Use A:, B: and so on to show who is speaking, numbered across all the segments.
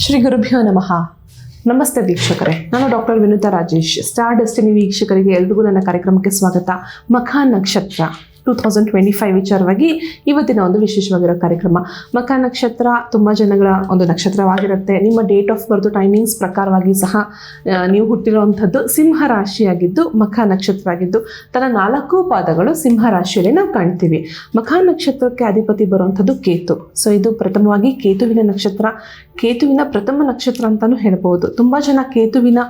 A: ಶ್ರೀ ಗುರುಭ್ಯೋ ನಮಃ. ನಮಸ್ತೆ ವೀಕ್ಷಕರೇ. ನಾನು doctor Vinutha Rajesh. Star destiny ವೀಕ್ಷಕರಿಗೆ ಎಲ್ರಿಗೂ ನನ್ನ ಕಾರ್ಯಕ್ರಮಕ್ಕೆ ಸ್ವಾಗತ. ಮಖಾ ನಕ್ಷತ್ರ. ಟೂ ತೌಸಂಡ್ ಟ್ವೆಂಟಿ ಫೈವ್ ವಿಚಾರವಾಗಿ ಇವತ್ತಿನ ಒಂದು ವಿಶೇಷವಾಗಿರೋ ಕಾರ್ಯಕ್ರಮ. ಮಖ ನಕ್ಷತ್ರ ತುಂಬ ಜನಗಳ ಒಂದು ನಕ್ಷತ್ರವಾಗಿರುತ್ತೆ. ನಿಮ್ಮ ಡೇಟ್ ಆಫ್ ಬರ್ತ್ ಟೈಮಿಂಗ್ಸ್ ಪ್ರಕಾರವಾಗಿ ಸಹ ನೀವು ಹುಟ್ಟಿರುವಂಥದ್ದು ಸಿಂಹ ರಾಶಿಯಾಗಿದ್ದು ಮಖ ನಕ್ಷತ್ರ ಆಗಿದ್ದು ತನ್ನ ನಾಲ್ಕು ಪಾದಗಳು ಸಿಂಹ ರಾಶಿಯಲ್ಲಿ ನಾವು ಕಾಣ್ತೀವಿ. ಮಖ ನಕ್ಷತ್ರಕ್ಕೆ ಅಧಿಪತಿ ಬರುವಂಥದ್ದು ಕೇತು. ಸೊ ಇದು ಪ್ರಥಮವಾಗಿ ಕೇತುವಿನ ನಕ್ಷತ್ರ. ಕೇತುವಿನ ಪ್ರಥಮ ನಕ್ಷತ್ರ ಅಂತಾನೂ ಹೇಳ್ಬೋದು. ತುಂಬ ಜನ ಕೇತುವಿನ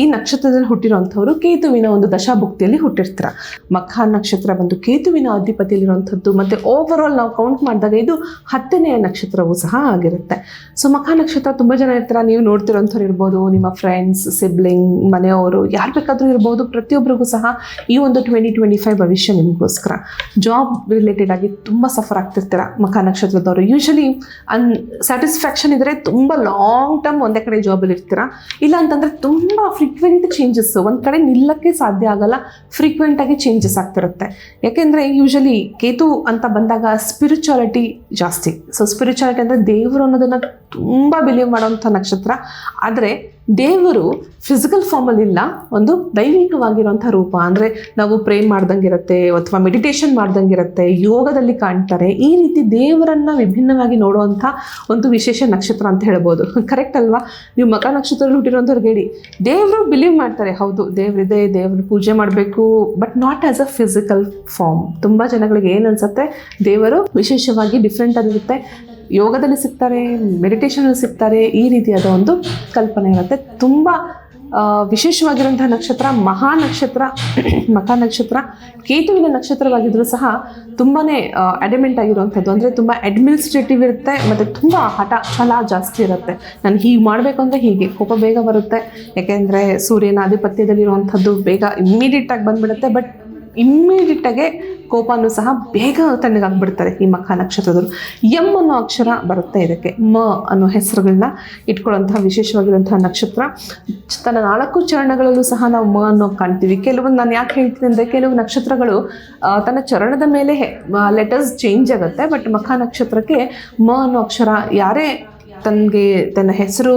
A: ಈ ನಕ್ಷತ್ರದಲ್ಲಿ ಹುಟ್ಟಿರುವಂಥವ್ರು ಕೇತುವಿನ ಒಂದು ದಶಾಭುಕ್ತಿಯಲ್ಲಿ ಹುಟ್ಟಿರ್ತಾರೆ. ಮಖ ನಕ್ಷತ್ರ ಬಂದು ಕೇತುವಿನ ಅಧಿಪತಿಯಲ್ಲಿರುವಂಥದ್ದು. ಮತ್ತು ಓವರ್ ಆಲ್ ನಾವು ಕೌಂಟ್ ಮಾಡಿದಾಗ ಇದು ಹತ್ತನೆಯ ನಕ್ಷತ್ರವೂ ಸಹ ಆಗಿರುತ್ತೆ. ಸೊ ಮಖ ನಕ್ಷತ್ರ ತುಂಬ ಜನ ಇರ್ತಾರೆ. ನೀವು ನೋಡ್ತಿರೋಂಥವ್ರು ಇರ್ಬೋದು, ನಿಮ್ಮ ಫ್ರೆಂಡ್ಸ್ ಸಿಬ್ಲಿಂಗ್ ಮನೆಯವರು, ಯಾರು ಬೇಕಾದರೂ ಇರ್ಬೋದು. ಪ್ರತಿಯೊಬ್ಬರಿಗೂ ಸಹ ಈ ಒಂದು ಟ್ವೆಂಟಿ ಟ್ವೆಂಟಿ ಫೈವ್ ಭವಿಷ್ಯ ನಿಮಗೋಸ್ಕರ. ಜಾಬ್ ರಿಲೇಟೆಡ್ ಆಗಿ ತುಂಬ ಸಫರ್ ಆಗ್ತಿರ್ತೀರ ಮಖ ನಕ್ಷತ್ರದವರು. ಯೂಶಲಿ ಅನ್ ಸ್ಯಾಟಿಸ್ಫ್ಯಾಕ್ಷನ್ ಇದ್ದರೆ ತುಂಬ ಲಾಂಗ್ ಟರ್ಮ್ ಒಂದೇ ಕಡೆ ಜಾಬಲ್ಲಿ ಇರ್ತೀರಾ? ಇಲ್ಲ ಅಂತಂದರೆ ತುಂಬ ಫ್ರೀಕ್ವೆಂಟ್ ಚೇಂಜಸ್ ಒಂದು ಕಡೆ ನಿಲ್ಲಕ್ಕೆ ಸಾಧ್ಯ ಆಗಲ್ಲ ಫ್ರೀಕ್ವೆಂಟ್ ಆಗಿ ಚೇಂಜಸ್ ಆಗ್ತಿರುತ್ತೆ. ಯಾಕೆಂದರೆ ಯೂಶಲಿ ಕೇತು ಅಂತ ಬಂದಾಗ ಸ್ಪಿರಿಚುಯಾಲಿಟಿ ಜಾಸ್ತಿ. ಸೊ ಸ್ಪಿರಿಚುಯಾಲಿಟಿ ಅಂದರೆ ದೇವರು ಅನ್ನೋದನ್ನು ತುಂಬ ಬಿಲೀವ್ ಮಾಡೋವಂಥ ನಕ್ಷತ್ರ. ಆದರೆ ದೇವರು ಫಿಸಿಕಲ್ ಫಾರ್ಮಲ್ಲಿ ಇಲ್ಲ, ಒಂದು ದೈವಿಕವಾಗಿರುವಂಥ ರೂಪ. ಅಂದರೆ ನಾವು ಪ್ರೇ ಮಾಡ್ದಂಗಿರುತ್ತೆ, ಅಥವಾ ಮೆಡಿಟೇಷನ್ ಮಾಡ್ದಂಗಿರುತ್ತೆ, ಯೋಗದಲ್ಲಿ ಕಾಣ್ತಾರೆ, ಈ ರೀತಿ ದೇವರನ್ನು ವಿಭಿನ್ನವಾಗಿ ನೋಡುವಂಥ ಒಂದು ವಿಶೇಷ ನಕ್ಷತ್ರ ಅಂತ ಹೇಳ್ಬೋದು. ಕರೆಕ್ಟ್ ಅಲ್ವಾ? ನೀವು ಮಕ ನಕ್ಷತ್ರದಲ್ಲಿ ಹುಟ್ಟಿರೋಂಥವ್ರಿಗೆ ಹೇಳಿ ದೇವರು ಬಿಲೀವ್ ಮಾಡ್ತಾರೆ, ಹೌದು, ದೇವರಿದೆ, ದೇವ್ರ ಪೂಜೆ ಮಾಡಬೇಕು but not as a physical form ತುಂಬ ಜನಗಳಿಗೆ ಏನು ಅನಿಸುತ್ತೆ? ದೇವರು ವಿಶೇಷವಾಗಿ ಡಿಫ್ರೆಂಟ್ ಆಗಿರುತ್ತೆ. ಯೋಗದಲ್ಲಿ ಸಿಗ್ತಾರೆ ಮೆಡಿಟೇಷನಲ್ಲಿ ಸಿಗ್ತಾರೆ, ಈ ರೀತಿಯಾದ ಒಂದು ಕಲ್ಪನೆ ಇರುತ್ತೆ. ತುಂಬ ವಿಶೇಷವಾಗಿರುವಂತಹ ನಕ್ಷತ್ರ, ಮಹಾ ನಕ್ಷತ್ರ ಮಖ ನಕ್ಷತ್ರ, ಕೇತುವಿನ ನಕ್ಷತ್ರವಾಗಿದ್ದರೂ ಸಹ ತುಂಬಾ ಅಡೆಮೆಂಟ್ ಆಗಿರುವಂಥದ್ದು. ಅಂದರೆ ತುಂಬ ಅಡ್ಮಿನಿಸ್ಟ್ರೇಟಿವ್ ಇರುತ್ತೆ, ಮತ್ತು ತುಂಬ ಹಠ, ಛಲ ಜಾಸ್ತಿ ಇರುತ್ತೆ. ನಾನು ಹೀಗೆ ಮಾಡಬೇಕು ಅಂದರೆ ಹೀಗೆ, ಕೋಪ ಬೇಗ ಬರುತ್ತೆ. ಯಾಕೆಂದರೆ ಸೂರ್ಯನ ಆಧಿಪತ್ಯದಲ್ಲಿರುವಂಥದ್ದು ಬೇಗ ಇಮ್ಮಿಡಿಯೇಟಾಗಿ ಬಂದ್ಬಿಡುತ್ತೆ. ಬಟ್ ಇಮ್ಮಿಡಿಯೇಟಾಗೆ ಕೋಪನೂ ಸಹ ಬೇಗ ತಣ್ಣಗಾಗ್ಬಿಡ್ತಾರೆ ಈ ಮಖ ನಕ್ಷತ್ರದವರು. ಎಂ ಅನ್ನೋ ಅಕ್ಷರ ಬರುತ್ತೆ ಇದಕ್ಕೆ. ಮ ಅನ್ನೋ ಹೆಸರುಗಳನ್ನ ಇಟ್ಕೊಳ್ಳುವಂತಹ ವಿಶೇಷವಾಗಿರುವಂತಹ ನಕ್ಷತ್ರ. ತನ್ನ ನಾಲ್ಕು ಚರಣಗಳಲ್ಲೂ ಸಹ ನಾವು ಮ ಅನ್ನೋ ಕಾಣ್ತೀವಿ. ಕೆಲವೊಂದು ನಾನು ಯಾಕೆ ಹೇಳ್ತೀನಿ ಅಂದರೆ ಕೆಲವು ನಕ್ಷತ್ರಗಳು ತನ್ನ ಚರಣದ ಮೇಲೆ ಲೆಟರ್ಸ್ ಚೇಂಜ್ ಆಗುತ್ತೆ ಬಟ್ ಮಖ ನಕ್ಷತ್ರಕ್ಕೆ ಮ ಅನ್ನೋ ಅಕ್ಷರ ಯಾರೇ ತನಗೆ ತನ್ನ ಹೆಸರು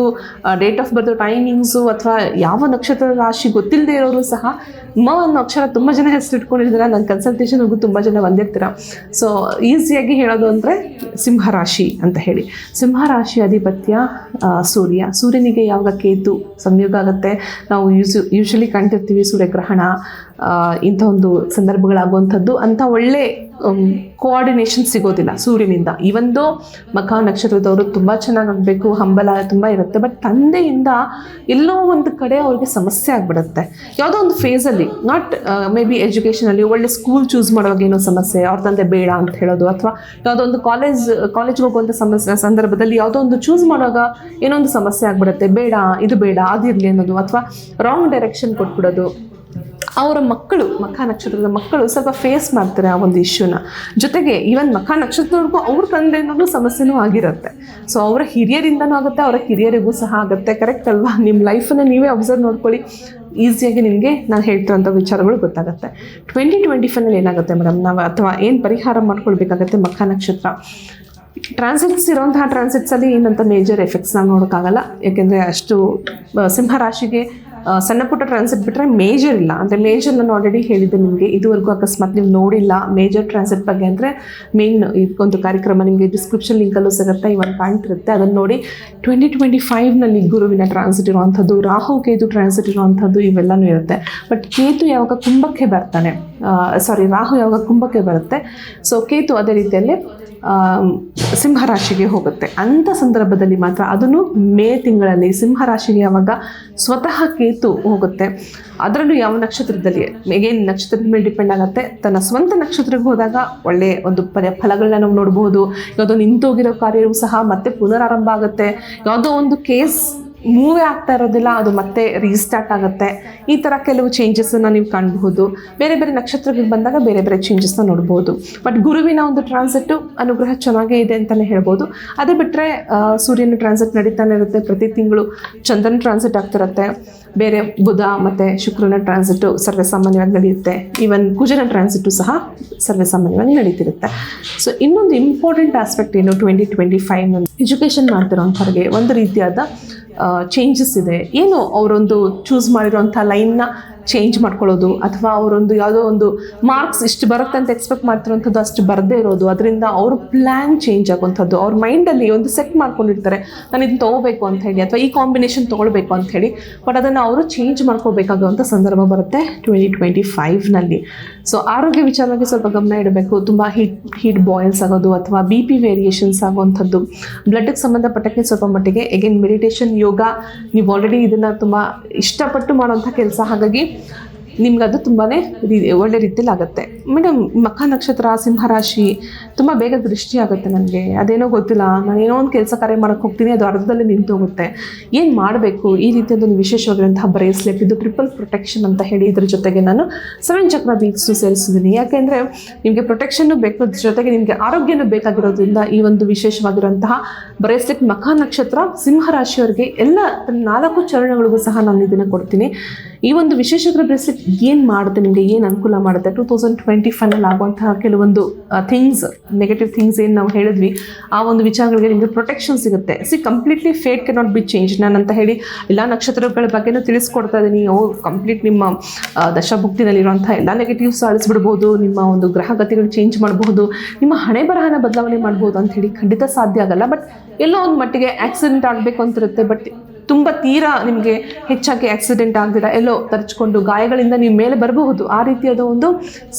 A: ಡೇಟ್ ಆಫ್ ಬರ್ತ್ ಟೈಮಿಂಗ್ಸು ಅಥವಾ ಯಾವ ನಕ್ಷತ್ರ ರಾಶಿ ಗೊತ್ತಿಲ್ಲದೆ ಇರೋರು ಸಹ ಮ ಅನ್ನೋ ಅಕ್ಷರ ತುಂಬ ಜನ ಹೆಸರು ಇಟ್ಕೊಂಡಿದ್ದೀರಾ. ನನ್ನ ಕನ್ಸಲ್ಟೇಷನ್ಗೂ ತುಂಬ ಜನ ಬಂದಿರ್ತೀರ. ಸೊ ಈಸಿಯಾಗಿ ಹೇಳೋದು ಅಂದರೆ ಸಿಂಹರಾಶಿ ಅಂತ ಹೇಳಿ. ಸಿಂಹರಾಶಿ ಅಧಿಪತ್ಯ ಸೂರ್ಯ. ಸೂರ್ಯನಿಗೆ ಯಾವಾಗ ಕೇತು ಸಂಯೋಗ ಆಗುತ್ತೆ. ನಾವು ಯೂಸ್ ಯೂಶಲಿ ಕಾಣ್ತಿರ್ತೀವಿ ಸೂರ್ಯಗ್ರಹಣ ಇಂಥ ಒಂದು ಸಂದರ್ಭಗಳಾಗುವಂಥದ್ದು. ಅಂಥ ಒಳ್ಳೆ ಕೋಆರ್ಡಿನೇಷನ್ ಸಿಗೋದಿಲ್ಲ ಸೂರ್ಯನಿಂದ. ಇವಂದು ಮಕ ನಕ್ಷತ್ರದವರು ತುಂಬ ಚೆನ್ನಾಗಾಗಬೇಕು ಹಂಬಲ ತುಂಬ ಇರುತ್ತೆ ಬಟ್ ತಂದೆಯಿಂದ ಎಲ್ಲೋ ಒಂದು ಕಡೆ ಅವ್ರಿಗೆ ಸಮಸ್ಯೆ ಆಗಿಬಿಡುತ್ತೆ. ಯಾವುದೋ ಒಂದು ಫೇಸಲ್ಲಿ ನಾಟ್ ಮೇ ಬಿ ಎಜುಕೇಷನಲ್ಲಿ ಒಳ್ಳೆ ಸ್ಕೂಲ್ ಚೂಸ್ ಮಾಡುವಾಗ ಏನೋ ಸಮಸ್ಯೆ, ಅವ್ರ ತಂದೆ ಬೇಡ ಅಂತ ಹೇಳೋದು, ಅಥವಾ ಯಾವುದೋ ಒಂದು ಕಾಲೇಜ್ ಕಾಲೇಜ್ಗೆ ಹೋಗುವಂಥ ಸಮಸ್ಯೆ ಸಂದರ್ಭದಲ್ಲಿ ಯಾವುದೋ ಒಂದು ಚೂಸ್ ಮಾಡುವಾಗ ಏನೋ ಒಂದು ಸಮಸ್ಯೆ ಆಗಿಬಿಡುತ್ತೆ, ಬೇಡ, ಇದು ಬೇಡ, ಅದಿರಲಿ ಅನ್ನೋದು, ಅಥವಾ ರಾಂಗ್ ಡೈರೆಕ್ಷನ್ ಕೊಟ್ಬಿಡೋದು. ಅವರ ಮಕ್ಕಳು, ಮಖ ನಕ್ಷತ್ರದ ಮಕ್ಕಳು ಸ್ವಲ್ಪ ಫೇಸ್ ಮಾಡ್ತಾರೆ ಆ ಒಂದು ಇಶ್ಯೂನ ಜೊತೆಗೆ ಈವನ್ ಮಖ ನಕ್ಷತ್ರದವ್ರಿಗೂ ಅವ್ರ ತಂದೆಯಿಂದಲೂ ಸಮಸ್ಯೆನೂ ಆಗಿರುತ್ತೆ. ಸೊ ಅವರ ಹಿರಿಯರಿಂದನೂ ಆಗುತ್ತೆ, ಅವರ ಹಿರಿಯರಿಗೂ ಸಹ ಆಗುತ್ತೆ. ಕರೆಕ್ಟ್ ಅಲ್ವಾ? ನಿಮ್ಮ ಲೈಫನ್ನು ನೀವೇ ಅಬ್ಸರ್ವ್ ನೋಡ್ಕೊಳ್ಳಿ. ಈಸಿಯಾಗಿ ನಿಮಗೆ ನಾನು ಹೇಳ್ತಿರೋಂಥ ವಿಚಾರಗಳು ಗೊತ್ತಾಗುತ್ತೆ. ಟ್ವೆಂಟಿ ಟ್ವೆಂಟಿ ಫೈನಲ್ಲಿ ಏನಾಗುತ್ತೆ ಮೇಡಮ್ ನಾವು ಅಥವಾ ಏನು ಪರಿಹಾರ ಮಾಡ್ಕೊಳ್ಬೇಕಾಗತ್ತೆ ಮಖ ನಕ್ಷತ್ರ? ಟ್ರಾನ್ಸಿಟ್ಸ್ ಇರೋಂತಹ ಟ್ರಾನ್ಸಿಟ್ಸಲ್ಲಿ ಏನಂತ ಮೇಜರ್ ಎಫೆಕ್ಟ್ಸ್ ನಾವು ನೋಡೋಕ್ಕಾಗಲ್ಲ. ಯಾಕೆಂದರೆ ಅಷ್ಟು ಸಿಂಹರಾಶಿಗೆ ಸಣ್ಣ ಪುಟ್ಟ ಟ್ರಾನ್ಸಿಟ್ ಬಿಟ್ಟರೆ ಮೇಜರ್ ಇಲ್ಲ. ಅಂದರೆ ಮೇಜರ್ ನಾನು ಆಲ್ರೆಡಿ ಹೇಳಿದ್ದೆ ನಿಮಗೆ, ಇದುವರೆಗೂ ಅಕಸ್ಮಾತ್ ನೀವು ನೋಡಿಲ್ಲ ಮೇಜರ್ ಟ್ರಾನ್ಸಿಟ್ ಬಗ್ಗೆ ಅಂದರೆ ಮೇನ್ ಒಂದು ಕಾರ್ಯಕ್ರಮ ನಿಮಗೆ ಡಿಸ್ಕ್ರಿಪ್ಷನ್ ಲಿಂಕಲ್ಲೂ ಸಿಗುತ್ತೆ, ಇವಾಗ ಕಾಣ್ತಿರುತ್ತೆ. ಅದನ್ನು ನೋಡಿ ಟ್ವೆಂಟಿ ಟ್ವೆಂಟಿ ಫೈವ್ನಲ್ಲಿ ಗುರುವಿನ ಟ್ರಾನ್ಸಿಟ್ ಇರುವಂಥದ್ದು ರಾಹು ಕೇತು ಟ್ರಾನ್ಸಿಟ್ ಇರುವಂಥದ್ದು ಇವೆಲ್ಲನೂ ಇರುತ್ತೆ. ಬಟ್ ಕೇತು ಯಾವಾಗ ಕುಂಭಕ್ಕೆ ಬರ್ತಾನೆ ಸಾರಿ ರಾಹು ಯಾವಾಗ ಕುಂಭಕ್ಕೆ ಬರುತ್ತೆ. ಸೊ ಕೇತು ಅದೇ ರೀತಿಯಲ್ಲಿ ಸಿಂಹರಾಶಿಗೆ ಹೋಗುತ್ತೆ. ಅಂಥ ಸಂದರ್ಭದಲ್ಲಿ ಮಾತ್ರ ಅದನ್ನು ಮೇ ತಿಂಗಳಲ್ಲಿ ಸಿಂಹರಾಶಿಗೆ ಯಾವಾಗ ಸ್ವತಃ ಕೇತು ಹೋಗುತ್ತೆ. ಅದರಲ್ಲೂ ಯಾವ ನಕ್ಷತ್ರದಲ್ಲಿ, ಏನು ನಕ್ಷತ್ರದ ಮೇಲೆ ಡಿಪೆಂಡ್ ಆಗುತ್ತೆ? ತನ್ನ ಸ್ವಂತ ನಕ್ಷತ್ರಕ್ಕೆ ಹೋದಾಗ ಒಳ್ಳೆಯ ಒಂದು ಪರ್ಯ ಫಲಗಳನ್ನ ನಾವು ನೋಡ್ಬೋದು. ಯಾವುದೋ ನಿಂತೋಗಿರೋ ಕಾರ್ಯವೂ ಸಹ ಮತ್ತೆ ಪುನರಾರಂಭ ಆಗುತ್ತೆ. ಯಾವುದೋ ಒಂದು ಕೇಸ್ ಮೂವೇ ಆಗ್ತಾ ಇರೋದಿಲ್ಲ, ಅದು ಮತ್ತೆ ರೀಸ್ಟಾರ್ಟ್ ಆಗುತ್ತೆ. ಈ ಥರ ಕೆಲವು ಚೇಂಜಸ್ಸನ್ನು ನೀವು ಕಾಣಬಹುದು. ಬೇರೆ ಬೇರೆ ನಕ್ಷತ್ರಗಳಿಗೆ ಬಂದಾಗ ಬೇರೆ ಬೇರೆ ಚೇಂಜಸ್ನ ನೋಡ್ಬೋದು ಬಟ್ ಗುರುವಿನ ಒಂದು ಟ್ರಾನ್ಸಿಟ್ಟು ಅನುಗ್ರಹ ಚೆನ್ನಾಗೇ ಇದೆ ಅಂತಲೇ ಹೇಳ್ಬೋದು ಅದೇ ಬಿಟ್ಟರೆ ಸೂರ್ಯನ ಟ್ರಾನ್ಸಿಟ್ ನಡೀತಾನೆ ಇರುತ್ತೆ. ಪ್ರತಿ ತಿಂಗಳು ಚಂದ್ರನ ಟ್ರಾನ್ಸಿಟ್ ಆಗ್ತಿರುತ್ತೆ ಬೇರೆ ಬುಧ ಮತ್ತು ಶುಕ್ರನ ಟ್ರಾನ್ಸಿಟ್ಟು ಸರ್ವೇಸಾಮಾನ್ಯವಾಗಿ ನಡೆಯುತ್ತೆ. ಈವನ್ ಕುಜನ ಟ್ರಾನ್ಸಿಟ್ಟು ಸಹ ಸರ್ವೇಸಾಮಾನ್ಯವಾಗಿ ನಡೀತಿರುತ್ತೆ. ಸೊ ಇನ್ನೊಂದು ಇಂಪಾರ್ಟೆಂಟ್ ಆಸ್ಪೆಕ್ಟ್ ಏನು ಟ್ವೆಂಟಿ ಟ್ವೆಂಟಿ ಫೈವ್ನಲ್ಲಿ ಎಜುಕೇಷನ್ ಮಾಡ್ತಿರೋಂಥವ್ರಿಗೆ ಒಂದು ರೀತಿಯಾದ ಚೇಂಜಸ್ ಇದೆ. ಏನು ಅವರೊಂದು ಚೂಸ್ ಮಾಡಿರೋಂಥ ಲೈನ್ನ ಚೇಂಜ್ ಮಾಡ್ಕೊಳ್ಳೋದು ಅಥವಾ ಅವರೊಂದು ಯಾವುದೋ ಒಂದು ಮಾರ್ಕ್ಸ್ ಇಷ್ಟು ಬರುತ್ತೆ ಅಂತ ಎಕ್ಸ್ಪೆಕ್ಟ್ ಮಾಡ್ತಿರೋಂಥದ್ದು ಅಷ್ಟು ಬರದೇ ಇರೋದು. ಅದರಿಂದ ಅವ್ರ ಪ್ಲ್ಯಾನ್ ಚೇಂಜ್ ಆಗುವಂಥದ್ದು. ಅವ್ರ ಮೈಂಡಲ್ಲಿ ಒಂದು ಸೆಟ್ ಮಾಡ್ಕೊಂಡಿರ್ತಾರೆ. ನಾನು ಇದನ್ನು ತೊಗೋಬೇಕು ಅಂತ ಹೇಳಿ ಅಥವಾ ಈ ಕಾಂಬಿನೇಷನ್ ತೊಗೊಳ್ಬೇಕು ಅಂತ ಹೇಳಿ. ಬಟ್ ಅದನ್ನು ಅವರು ಚೇಂಜ್ ಮಾಡ್ಕೋಬೇಕಾಗುವಂಥ ಸಂದರ್ಭ ಬರುತ್ತೆ ಟ್ವೆಂಟಿ ಟ್ವೆಂಟಿ ಫೈವ್ನಲ್ಲಿ ಸೊ ಆರೋಗ್ಯ ವಿಚಾರವಾಗಿ ಸ್ವಲ್ಪ ಗಮನ ಇಡಬೇಕು. ತುಂಬ ಹೀಟ್ ಹೀಟ್ ಬಾಯ್ಲ್ಸ್ ಆಗೋದು ಅಥವಾ ಬಿ ಪಿ ವೇರಿಯೇಷನ್ಸ್ ಆಗುವಂಥದ್ದು. ಬ್ಲಡ್ಗೆ ಸಂಬಂಧಪಟ್ಟಕ್ಕೆ ಸ್ವಲ್ಪ ಮಟ್ಟಿಗೆ ಎಗೇನ್ ಮೆಡಿಟೇಷನ್ ಯೋಗ ನೀವು ಆಲ್ರೆಡಿ ಇದನ್ನು ತುಂಬ ಇಷ್ಟಪಟ್ಟು ಮಾಡುವಂಥ ಕೆಲಸ. ಹಾಗಾಗಿ ನಿಮ್ಗೆ ಅದು ತುಂಬಾ ಒಳ್ಳೆ ರೀತಿಯಲ್ಲಿ ಆಗುತ್ತೆ. ಮೇಡಮ್ ಮಖ ನಕ್ಷತ್ರ ಸಿಂಹರಾಶಿ ತುಂಬ ಬೇಗ ದೃಷ್ಟಿ ಆಗುತ್ತೆ ನನಗೆ. ಅದೇನೋ ಗೊತ್ತಿಲ್ಲ. ನಾನು ಏನೋ ಒಂದು ಕೆಲಸ ಕಾರ್ಯ ಮಾಡೋಕ್ಕೆ ಹೋಗ್ತೀನಿ, ಅದು ಅರ್ಧದಲ್ಲಿ ನಿಂತು ಹೋಗುತ್ತೆ. ಏನು ಮಾಡಬೇಕು? ಈ ರೀತಿಯದೊಂದು ವಿಶೇಷವಾಗಿರುವಂತಹ ಬ್ರೇಸ್ಲೆಟ್ ಇದು ಟ್ರಿಪಲ್ ಪ್ರೊಟೆಕ್ಷನ್ ಅಂತ ಹೇಳಿ ಇದ್ರ ಜೊತೆಗೆ ನಾನು ಸೆವೆನ್ ಚಕ್ರ ಬೀಟ್ಸು ಸೇರಿಸಿದ್ದೀನಿ. ಯಾಕೆಂದರೆ ನಿಮಗೆ ಪ್ರೊಟೆಕ್ಷನ್ನು ಬೇಕು, ಅದ್ರ ಜೊತೆಗೆ ನಿಮಗೆ ಆರೋಗ್ಯನೂ ಬೇಕಾಗಿರೋದ್ರಿಂದ ಈ ಒಂದು ವಿಶೇಷವಾಗಿರುವಂತಹ ಬ್ರೇಸ್ಲೆಟ್ ಮಖ ನಕ್ಷತ್ರ ಸಿಂಹರಾಶಿಯವರಿಗೆ ಎಲ್ಲ ನಾಲ್ಕು ಚರಣಗಳಿಗೂ ಸಹ ನಾನು ಇದನ್ನು ಕೊಡ್ತೀನಿ. ಈ ಒಂದು ವಿಶೇಷ ಬ್ರೇಸ್ಲೆಟ್ ಏನು ಮಾಡುತ್ತೆ, ನಿಮಗೆ ಏನು ಅನುಕೂಲ ಮಾಡುತ್ತೆ? ಟೂ ತೌಸಂಡ್ ಟ್ವೆಂಟಿ ಫೈನಲ್ಲಿ ಆಗುವಂತಹ ಕೆಲವೊಂದು ಥಿಂಗ್ಸ್ ನೆಗೆಟಿವ್ ಥಿಂಗ್ಸ್ ಏನು ನಾವು ಹೇಳಿದ್ವಿ, ಆ ಒಂದು ವಿಚಾರಗಳಿಗೆ ನಿಮಗೆ ಪ್ರೊಟೆಕ್ಷನ್ ಸಿಗುತ್ತೆ. See completely fate can not be change ನಾನು ಅಂತ ಹೇಳಿ, ಎಲ್ಲ ನಕ್ಷತ್ರಗಳ ಬಗ್ಗೆನೂ ತಿಳಿಸ್ಕೊಡ್ತಾ ಇದ್ದೀನಿ ಓ ಕಂಪ್ಲೀಟ್ ನಿಮ್ಮ ದಶಭುಕ್ತಿನಲ್ಲಿರುವಂಥ ಎಲ್ಲ ನೆಗೆಟಿವ್ಸ್ ಅಳಿಸ್ಬಿಡ್ಬೋದು ನಿಮ್ಮ ಒಂದು ಗ್ರಹಗತಿಗಳು ಚೇಂಜ್ ಮಾಡಬಹುದು, ನಿಮ್ಮ ಹಣೆ ಬರಹನ ಬದಲಾವಣೆ ಮಾಡ್ಬೋದು ಅಂತ ಹೇಳಿ ಖಂಡಿತ ಸಾಧ್ಯ ಆಗಲ್ಲ. ಬಟ್ ಎಲ್ಲೋ ಒಂದು ಮಟ್ಟಿಗೆ ಆಕ್ಸಿಡೆಂಟ್ ಆಗಬೇಕು ಅಂತಿರುತ್ತೆ. ಬಟ್ ತುಂಬ ತೀರಾ ನಿಮಗೆ ಹೆಚ್ಚಾಗಿ ಆಕ್ಸಿಡೆಂಟ್ ಆಗದಿರ ಎಲ್ಲೋ ತರ್ಚ್ಕೊಂಡು ಗಾಯಗಳಿಂದ ನೀವು ಮೇಲೆ ಬರಬಹುದು. ಆ ರೀತಿಯಾದ ಒಂದು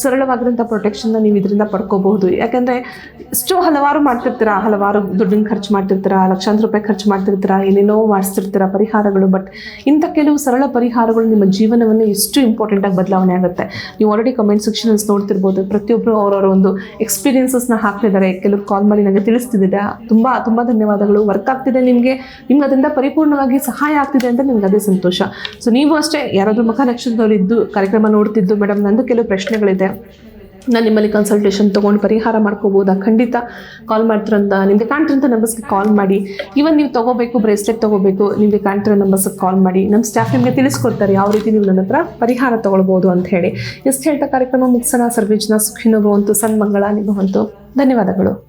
A: ಸರಳವಾಗಿರುವಂಥ ಪ್ರೊಟೆಕ್ಷನ್ನ ನೀವು ಇದರಿಂದ ಪಡ್ಕೋಬಹುದು. ಯಾಕಂದರೆ ಎಷ್ಟೋ ಹಲವಾರು ಮಾಡ್ತಿರ್ತೀರ, ಹಲವಾರು ದುಡ್ಡಿನ ಖರ್ಚು ಮಾಡ್ತಿರ್ತೀರ, ಲಕ್ಷಾಂತರ ರೂಪಾಯಿ ಖರ್ಚು ಮಾಡ್ತಿರ್ತೀರ, ಏನೇನೋ ಮಾಡಿಸ್ತಿರ್ತೀರ ಪರಿಹಾರಗಳು ಬಟ್ ಇಂಥ ಕೆಲವು ಸರಳ ಪರಿಹಾರಗಳು ನಿಮ್ಮ ಜೀವನವನ್ನು ಎಷ್ಟು ಇಂಪಾರ್ಟೆಂಟಾಗಿ ಬದಲಾವಣೆ ಆಗುತ್ತೆ. ನೀವು ಆಲ್ರೆಡಿ ಕಮೆಂಟ್ ಸೆಕ್ಷನ್ಸ್ ನೋಡ್ತಿರ್ಬೋದು ಪ್ರತಿಯೊಬ್ಬರು ಅವರವರ ಒಂದು ಎಕ್ಸ್ಪೀರಿಯನ್ಸಸ್ನ ಹಾಕ್ತಿದ್ದಾರೆ. ಕೆಲವರು ಕಾಲ್ ಮಾಡಿ ನನಗೆ ತಿಳಿಸ್ತಿದ್ದೀರಾ ತುಂಬ ತುಂಬ ಧನ್ಯವಾದಗಳು. ವರ್ಕ್ ಆಗ್ತಿದೆ ನಿಮಗೆ. ನಿಮ್ಗೆ ಅದರಿಂದ ಪರಿಪೂರ್ಣವಾಗಿ ಸಹಾಯ ಆಗ್ತಿದೆ ಅಂತ ನಿಮ್ಗೆ ಅದೇ ಸಂತೋಷ. ಸೊ ನೀವು ಅಷ್ಟೇ ಯಾರಾದರೂ ಮುಖ ನಕ್ಷತ್ರದವರಿದ್ದು ಕಾರ್ಯಕ್ರಮ ನೋಡ್ತಿದ್ದು ಮೇಡಮ್ ನಂದು ಕೆಲವು ಪ್ರಶ್ನೆಗಳಿದೆ. ನಾನು ನಿಮ್ಮಲ್ಲಿ ಕನ್ಸಲ್ಟೇಷನ್ ತೊಗೊಂಡು ಪರಿಹಾರ ಮಾಡ್ಕೋಬೋದಾ? ಖಂಡಿತ ಕಾಲ್ ಮಾಡ್ತಿರಂತ, ನಿಮಗೆ ಕಾಣ್ತಿರೋಂಥ ನಂಬರ್ಸ್ಗೆ ಕಾಲ್ ಮಾಡಿ. ಇವನ್ ನೀವು ತೊಗೋಬೇಕು ಬ್ರೇಸ್ಲೆಟ್ ತೊಗೋಬೇಕು, ನಿಮಗೆ ಕಾಣ್ತಿರೋ ನಂಬರ್ಸ್ಗೆ ಕಾಲ್ ಮಾಡಿ. ನಮ್ಮ ಸ್ಟಾಫ್ ನಿಮಗೆ ತಿಳಿಸ್ಕೊಡ್ತಾರೆ ಯಾವ ರೀತಿ ನೀವು ನನ್ನ ಹತ್ರ ಪರಿಹಾರ ತೊಗೊಳ್ಬೋದು ಅಂತ ಹೇಳಿ. ಎಷ್ಟು ಹೇಳ್ತಾ ಕಾರ್ಯಕ್ರಮ ಮುಗಿಸೋಣ? ಸರ್ವೇಜ್ನ ಸುಖಿನೋ ಭವಂತು. ಸನ್ಮಂಗಳ ನಿಮಗಂತು ಧನ್ಯವಾದಗಳು.